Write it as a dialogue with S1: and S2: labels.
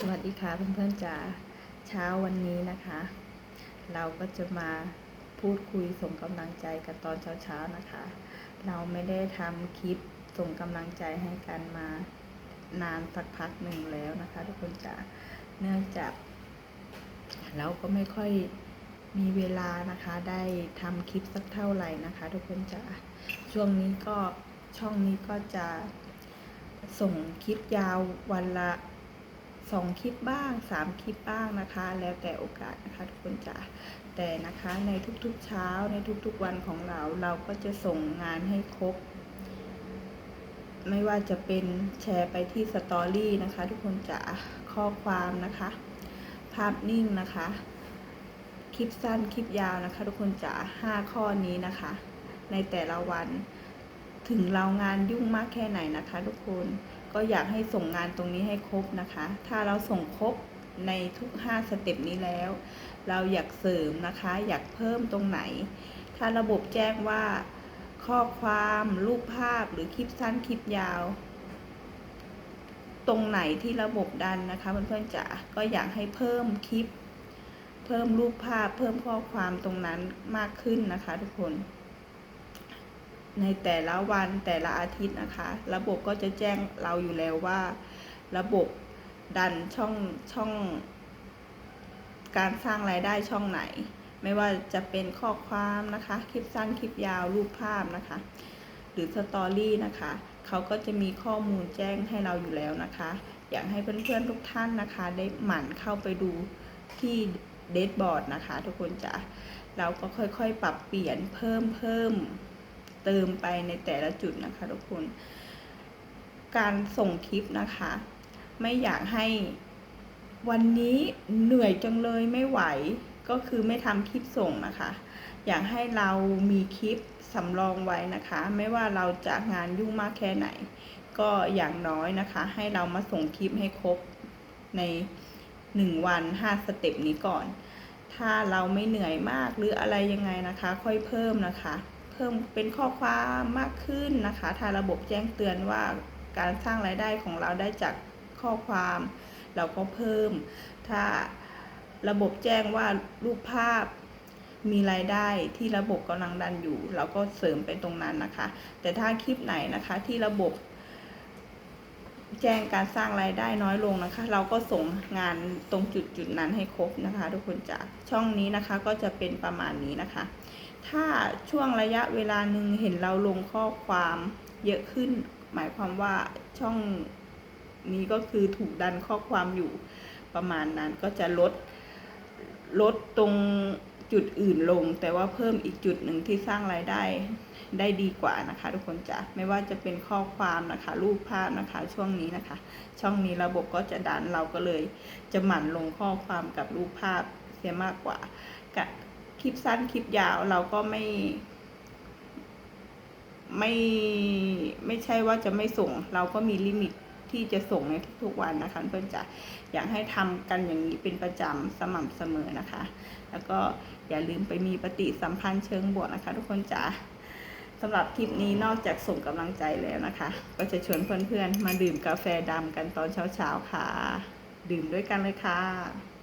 S1: สวัสดีค่ะเพื่อนๆจ๋าเช้าวันนี้นะคะ เราก็จะมาพูดคุยส่งกำลังใจกันตอนเช้าๆนะคะ เราไม่ได้ทำคลิปส่งกำลังใจให้กันมานานสักพักหนึ่งแล้วนะคะ ทุกคนจ๋าเนื่องจาก เราก็ไม่ค่อยมีเวลานะคะ ได้ทำคลิปสักเท่าไหร่นะคะ ทุกคนจ๋าช่วงนี้ก็ช่องนี้ก็จะส่งคลิปยาววันละ สองคลิปบ้างสามคลิปบ้างนะคะ แล้วแต่โอกาสนะคะทุกคนจ๋าแต่นะคะในทุกๆเช้าในทุกๆวันของเราเราก็จะส่งงานให้ครบ ไม่ว่าจะเป็นแชร์ไปที่สตอรี่นะคะ ทุกคนจ๋าข้อความนะคะ ภาพนิ่งนะคะ คลิปสั้นคลิปยาวนะคะ ทุกคนจ๋าห้าข้อนี้นะคะ ในแต่ละวัน ถึงเรางานยุ่งมากแค่ไหนนะคะ ทุกคนก็อยากให้ส่งงานตรงนี้ให้ครบนะคะ ถ้าเราส่งครบในทุก 5 สเต็ปนี้แล้ว เราอยากเสริมนะคะ อยากเพิ่มตรงไหน ถ้าระบบแจ้งว่า ข้อความรูปภาพหรือคลิปสั้นคลิปยาว ตรงไหนที่ระบบดันนะคะเพื่อนๆจ๋าก็อยากให้เพิ่มคลิป เพิ่มรูปภาพ เพิ่มข้อความตรงนั้นมากขึ้นนะคะ ทุกคน ในแต่ละวันแต่ละอาทิตย์นะคะ ระบบก็จะแจ้งเราอยู่แล้วว่า ระบบดันช่องช่อง การสร้างรายได้ช่องไหน ไม่ว่าจะเป็นข้อความนะคะ คลิปสั้นคลิปยาวรูปภาพนะคะ หรือสตอรี่นะคะเขาก็จะมีข้อมูลแจ้งให้เราอยู่แล้วนะคะ อยากให้เพื่อนๆทุกท่านนะคะ ได้หมั่นเข้าไปดูที่เดทบอร์ดนะคะ ทุกคนจะเราก็ค่อยๆ ปรับเปลี่ยนเพิ่มเพิ่ม เติมไปในแต่ละจุดนะคะทุกคน การส่งคลิปนะคะ ไม่อยากให้วันนี้เหนื่อยจังเลยไม่ไหวก็คือไม่ทำคลิปส่งนะคะ อยากให้เรามีคลิปสำรองไว้นะคะ ไม่ว่าเราจะงานยุ่งมากแค่ไหน ก็อย่างน้อยนะคะ ให้เรามาส่งคลิปให้ครบในหนึ่งวันห้าสเต็ปนี้ก่อน ถ้าเราไม่เหนื่อยมากหรืออะไรยังไงนะคะ ค่อยเพิ่มนะคะ เพิ่มเป็นข้อความมากขึ้นนะคะถ้าระบบแจ้งเตือนว่าการสร้างรายได้ของเราได้จากข้อความ เราก็เพิ่ม ถ้าระบบแจ้งว่ารูปภาพมีรายได้ที่ระบบกำลังดันอยู่ เราก็เสริมไปตรงนั้นนะคะ แต่ถ้าคลิปไหนนะคะที่ระบบ แจ้งการสร้างรายได้น้อยลงนะคะ เราก็ส่งงานตรงจุดจุดนั้นให้ครบนะคะ ทุกคนจากช่องนี้นะคะก็จะเป็นประมาณนี้นะคะ ถ้าช่วงระยะเวลาหนึ่งเห็นเราลงข้อความเยอะขึ้น หมายความว่าช่องนี้ก็คือถูกดันข้อความอยู่ประมาณนั้นก็จะลดลดตรงจุดอื่นลง แต่ว่าเพิ่มอีกจุดหนึ่งที่สร้างรายได้ได้ดีกว่านะคะ ทุกคนจะไม่ว่าจะเป็นข้อความนะคะ รูปภาพนะคะช่วงนี้นะคะ ช่องนี้ระบบก็จะดันเราก็เลย จะหมั่นลงข้อความกับรูปภาพเสียมากกว่ากับ ลิปสั้นคลิปยาวเราก็ไม่ ไม่ไม่ใช่ว่าจะไม่ส่ง เราก็มีลิมิตที่จะส่งในทุกๆวันนะคะเพื่อนจะอยากให้ทำกันอย่างนี้เป็นประจำสม่ำเสมอนะคะ แล้วก็อย่าลืมไปมีปฏิสัมพันธ์เชิงบวกนะคะ ทุกคนจ๋าสำหรับคลิปนี้นอกจากส่งกำลังใจแล้วนะคะ ก็จะชวนเพื่อนๆ มาดื่มกาแฟดำกันตอนเช้าๆค่ะ ดื่มด้วยกันเลยค่ะ